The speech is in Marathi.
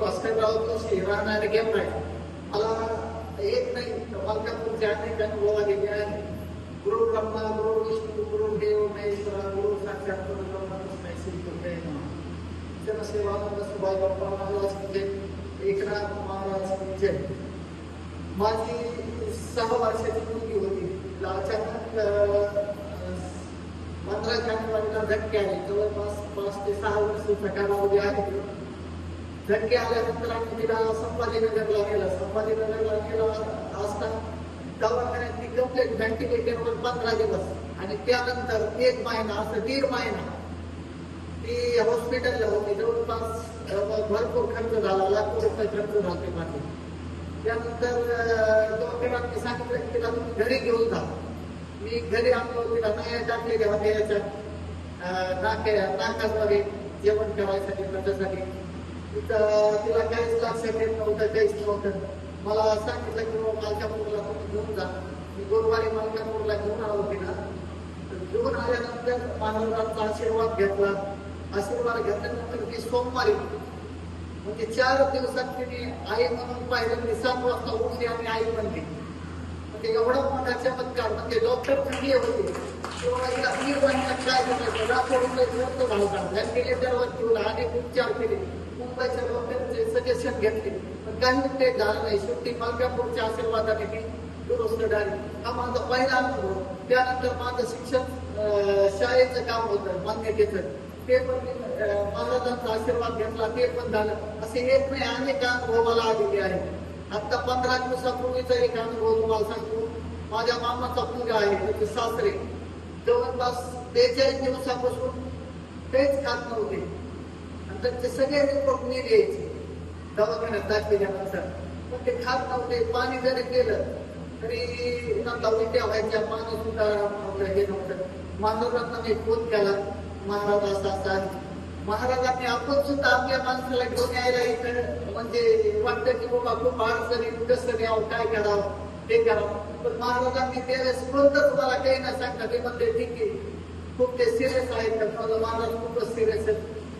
బస్సు ప్రభుత్వం శ్రీరామ్ నాయుడికే ఉన్నాయి అలా ఏంటి మల్కాపూర్ జాతి గంగోవాలి కానీ గురు బ్రహ్మ గురు విష్ణు గురు एकनाथ महाराज की जय होती अचानक पंधरा जानेवारीला धक्के आले धक्के आल्यानंतर आम्ही तिला संभाजीनगरला गेला संभाजीनगरला गेला असता दवाखान्यात ती कंप्लेंट व्हेंटिलेटरवर पंधरा दिवस. आणि त्यानंतर एक महिना असं दीड महिना ती हॉस्पिटलला होती. जवळपास भरपूर खर्च झाला. लाखो रुपये खर्च झाले माझे. त्यानंतर अं, डॉक्टरांनी सांगितलं की तिला तुम्ही घरी घेऊन जा. मी घरी आणलो तिला नाही टाकलेल्या होत्या याच्या. अं, नाक्या नाकामध्ये जेवण ठेवायसाठी त्याच्यासाठी. तिथं तिला काहीच लक्षात येत नव्हतं काहीच नव्हतं. मला सांगितलं की हो, बाबा मालकापूरला तुम्ही घेऊन जा. मी गुरुवारी मालकापूरला घेऊन आलो तिला ना. घेऊन आल्यानंतर महाराजांचा आशीर्वाद घेतला. आशीर्वाद घेतल्यानंतर ती सोमवारी म्हणजे चार दिवसात तिने आई म्हणून पाहिलं मी सात वाजता उठली आणि आई म्हणली. म्हणजे एवढा मोठा चमत्कार म्हणजे डॉक्टर थंडी होते. किंवा हिला काय करायचं लाखो रुपये खर्च झाला व्हेंटिलेटरवर ठेवला अनेक उपचार केले. मुंबईच्या डॉक्टरचे सजेशन घेतले पण काही ते झालं नाही ती दुरुस्त हा माझा अनुभव त्यानंतर माझं शिक्षण शाळेचं काम होतं मान्यतेचं ते आशीर्वाद घेतला, ते पण झालं। एक अनुभव मला आलेले आहेत। मुलगा आहे सासरे जवळपास बेचाळीस दिवसापासून नव्हते आणि त्यांचे सगळे रिपोर्ट मी द्यायचे दवाखान्यात दाखविल्यानंतर पण ते खात नव्हते पाणी जरी केलं तरी नंतर उलट्या व्हायच्या पाणी सुद्धा आपलं हे नव्हतं. महाराजांना मी फोन केला महाराज असा असा आहे. महाराजांनी आपण सुद्धा आपल्या माणसाला घेऊन यायला इथं म्हणजे वाटतं की बाबा खूप अडचणी कसं यावं काय करावं ते करावं. पण महाराजांनी त्यावेळेस कोणतंच मला काही न सांगता. ते म्हणते ठीक आहे खूप ते सिरियस आहेत तर मला महाराज खूपच सिरियस आहेत.